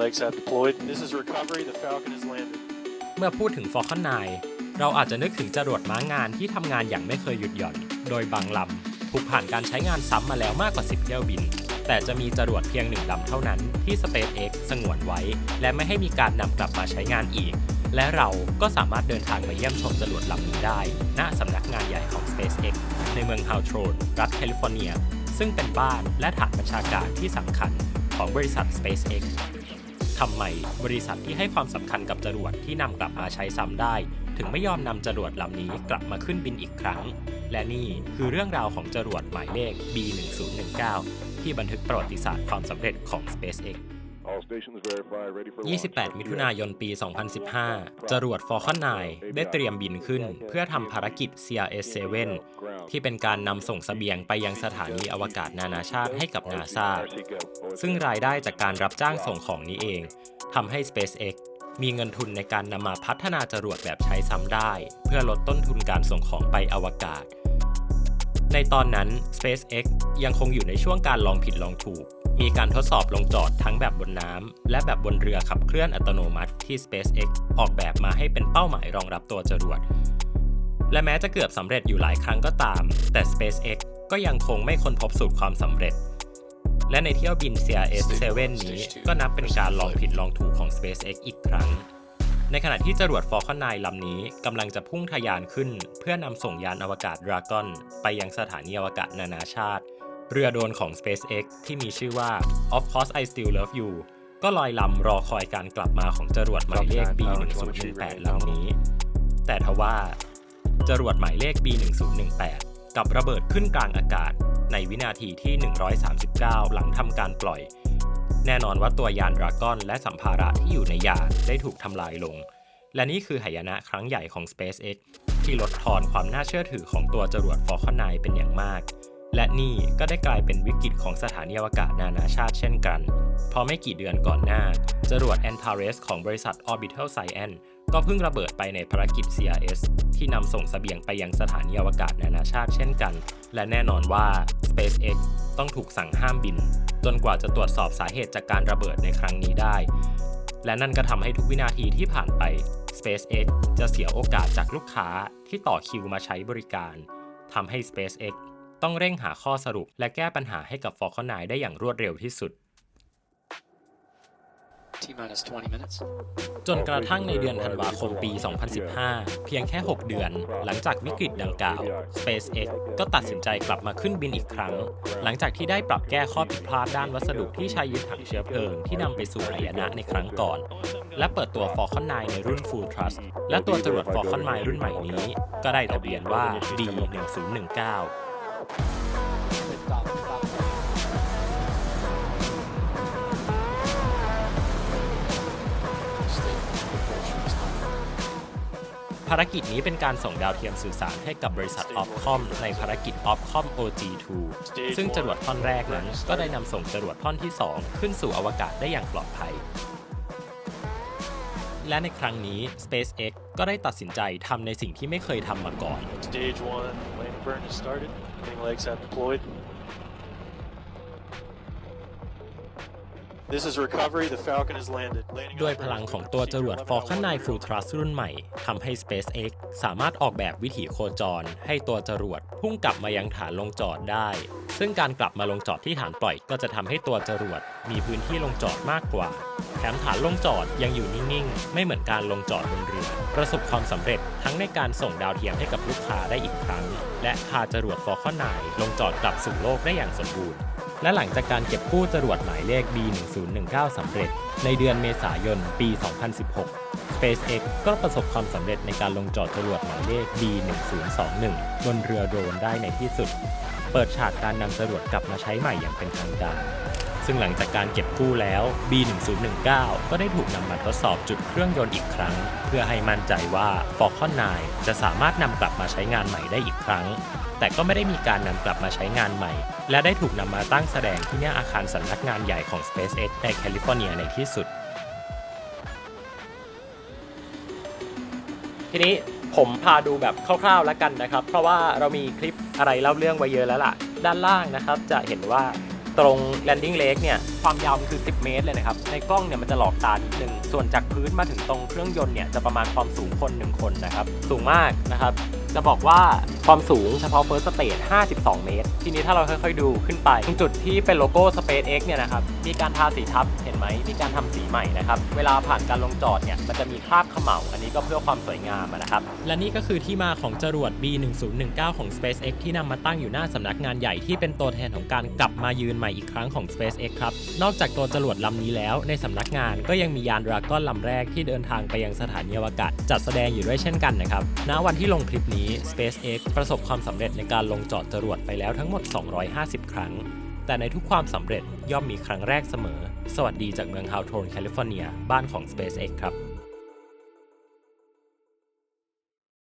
legs have deployed. This is recovery. The Falcon has landed. เมื่อพูดถึง Falcon 9 เราอาจจะนึกถึงจรวดม้างานที่ทำงานอย่างไม่เคยหยุดหย่อน โดยบางลำถูกผ่านการใช้งานซ้ำมาแล้วมากกว่า 10 เที่ยวบิน แต่จะมีจรวดเพียงหนึ่งลำเท่านั้นที่ SpaceX สงวนไว้ และไม่ให้มีการนำกลับมาใช้งานอีก และเราก็สามารถเดินทางมาเยี่ยมชมจรวดลำนี้ได้ ณสำนักงานใหญ่ของ SpaceX ในเมืองฮาวโทรนรัฐแคลิฟอร์เนีย ซึ่งเป็นบ้านและฐานบัญชาการที่สำคัญของบริษัท SpaceX ทำไมบริษัทที่ให้ความสำคัญกับจรวดที่นำกลับมาใช้ซ้ำได้ ถึงไม่ยอมนำจรวดลำนี้กลับมาขึ้นบินอีกครั้ง และนี่คือเรื่องราวของจรวดหมายเลข B1019 ที่บันทึกประวัติศาสตร์ความสำเร็จของ SpaceX All stations verify, ready for launch. 28 มิถุนายนปี 2015 จรวด Falcon 9 ได้เตรียมบินขึ้น เพื่อทำภารกิจ CRS-7 ที่เป็นการนำส่งเสบียงไปยังสถานีอวกาศนานาชาติให้กับนาซาซึ่งรายได้จากการรับจ้างส่งของนี้เองทำให้ SpaceX มีเงินทุนในการนำมาพัฒนาจรวดแบบใช้ซ้ำได้ เพื่อลดต้นทุนการส่งของไปอวกาศ ในตอนนั้น SpaceX ยังคงอยู่ในช่วงการลองผิดลองถูก มีการทดสอบลงจอดทั้งแบบบนน้ำและแบบบนเรือขับเคลื่อนอัตโนมัติที่ SpaceX ออกแบบมาให้เป็นเป้าหมายรองรับตัวจรวด และแม้จะเกือบสำเร็จอยู่หลายครั้งก็ตาม แต่ SpaceX ก็ยังคงไม่ค้นพบสูตรความสำเร็จ และในเที่ยวบิน CRS-7 นี้ก็นับเป็นการลองผิดลองถูกของ SpaceX อีกครั้ง ในขณะที่จรวด Falcon 9 ลำนี้กำลังจะพุ่งทะยานขึ้น เพื่อนำส่งยานอวกาศ Dragon ไปยังสถานีอวกาศนานาชาติ เรือโดรนของ SpaceX ที่มีชื่อว่า Of course I still love you ก็ลอยลำรอคอยการกลับมาของจรวดหมายเลข B1018 ลำนี้ แต่ทว่า จรวดหมายเลข B1018 กับระเบิดขึ้นกลางอากาศ ในวินาทีที่ 139 หลังทำการปล่อย แน่นอนว่าตัวยานดราก้อนและสัมภาระที่อยู่ในยานได้ถูกทำลายลง และนี่คือหายนะครั้งใหญ่ของ SpaceX ที่ลดทอนความน่าเชื่อถือของตัวจรวด Falcon 9 เป็นอย่างมาก และนี่ก็ได้กลายเป็นวิกฤตของสถานีอวกาศนานาชาติเช่นกัน เพราะไม่กี่เดือนก่อนหน้า จรวด Antares ของบริษัท Orbital Science ก็เพิ่งระเบิดไปในภารกิจ CRS ที่นำส่งเสบียงไปยังสถานีอวกาศนานาชาติเช่นกัน และแน่นอนว่า SpaceX ต้องถูกสั่งห้ามบิน จนกว่าจะตรวจสอบสาเหตุจากการระเบิดในครั้งนี้ได้ และนั่นก็ทำให้ทุกวินาทีที่ผ่านไป SpaceX จะเสียโอกาสจากลูกค้าที่ต่อคิวมาใช้บริการทำให้ SpaceX ต้องเร่งหาข้อสรุป และแก้ปัญหาให้กับ Falcon 9 ได้อย่างรวดเร็วที่สุด T minus 20 minutes. จนกระทั่งในเดือนธันวาคมปี 2015 เพียงแค่ 6 เดือน หลังจากวิกฤตดังกล่าว SpaceX ก็ตัดสินใจกลับมาขึ้นบินอีกครั้ง หลังจากที่ได้ปรับแก้ข้อผิดพลาดด้านวัสดุที่ใช้ยึดถังเชื้อเพลิงที่นำไปสู่หายนะในครั้งก่อน และเปิดตัว Falcon 9 ในรุ่น Full Thrust และตัวจรวด Falcon 9 รุ่นใหม่นี้ ก็ได้ทะเบียนว่า D1019 ภารกิจนี้เป็นการส่งดาวเทียมสื่อสารให้กับบริษัท Ofcom ในภารกิจ Ofcom OG2 ซึ่งจรวดท่อนแรกนั้น ก็ได้นำส่งจรวดท่อนที่ 2 ขึ้นสู่อวกาศได้อย่างปลอดภัย และในครั้งนี้ SpaceX ก็ได้ตัดสินใจทำในสิ่งที่ไม่เคยทำมาก่อน Stage 1 landing burn has started. Landing legs have deployed. This is recovery. The Falcon has landed. ด้วยพลังของตัวจรวด Falcon 9 Full Thrust รุ่นใหม่ทำให้ SpaceX สามารถออกแบบวิถีโคจร ให้ตัวจรวดพุ่งกลับมายังฐานลงจอดได้ ซึ่งการกลับมาลงจอดที่ฐานปล่อยก็จะทำให้ตัวจรวดมีพื้นที่ลงจอดมากกว่า แถมฐานลงจอดยังอยู่นิ่งๆ ไม่เหมือนการลงจอดบนเรือ ประสบความสำเร็จทั้งในการส่งดาวเทียมให้กับลูกค้าได้อีกครั้ง และพาจรวด Falcon 9ลงจอดกลับสู่โลกได้อย่างสมบูรณ์ และหลังจากการเก็บกู้จรวดหมายเลข B1019 สำเร็จ ในเดือนเมษายนปี 2016 SpaceX ก็ประสบความสำเร็จในการลงจอดจรวดหมายเลข B1021 บนเรือโดรนได้ในที่สุด เปิดฉากการนำจรวดกลับมาใช้ใหม่อย่างเป็นทางการ ซึ่งหลังจากการเก็บกู้แล้ว B1019 ก็ได้ถูกนำมาทดสอบจุดเครื่องยนต์อีกครั้ง เพื่อให้มั่นใจว่า Falcon 9 จะสามารถนำกลับมาใช้งานใหม่ได้อีกครั้ง แต่ก็ไม่ได้มีการนำกลับมาใช้งานใหม่ และได้ถูกนำมาตั้งแสดงที่หน้าอาคารสำนักงานใหญ่ของ SpaceX ในแคลิฟอร์เนียในที่สุด ทีนี้ผมพาดูแบบคร่าวๆแล้วกันนะครับ เพราะว่าเรามีคลิปอะไรเล่าเรื่องไว้เยอะแล้วล่ะ ด้านล่างนะครับจะเห็นว่า ตรง landing leg เนี่ยความยาวมันคือ 10 เมตรเลยนะครับ ในกล้องเนี่ยมันจะหลอกตานิดนึง ส่วนจากพื้นมาถึงตรงเครื่องยนต์เนี่ยจะประมาณความสูงคน1คนนะครับ สูงมากนะครับ จะบอกว่าความสูงเฉพาะ first stage 52 เมตร ทีนี้ถ้าเราค่อยๆดูขึ้นไปตรงจุดที่เป็นโลโก้ SpaceX เนี่ยนะครับ มีการทาสีทับ เห็นไหม มีการทำสีใหม่นะครับ เวลาผ่านการลงจอดเนี่ย มันจะมีคราบเขม่า อันนี้ก็เพื่อความสวยงามนะครับ และนี่ก็คือที่มาของจรวด B1019 ของ SpaceX ที่นำมาตั้งอยู่หน้าสำนักงานใหญ่ที่เป็นตัวแทนของการกลับมายืนใหม่อีกครั้งของ SpaceX ครับ นอกจากตัวจรวดลำนี้แล้ว ในสำนักงานก็ยังมียานดราก้อนลำแรกที่เดินทางไปยังสถานีอวกาศจัดแสดงอยู่ด้วยเช่นกันนะครับ ณ วันที่ลงคลิปนี้ SpaceX ประสบความสำเร็จในการลงจอดจรวดไปแล้วทั้งหมด 250 ครั้ง แต่ในทุกความสำเร็จย่อมมีครั้งแรกเสมอ สวัสดีจากเมืองฮาวโทนแคลิฟอร์เนีย บ้านของ SpaceX ครับ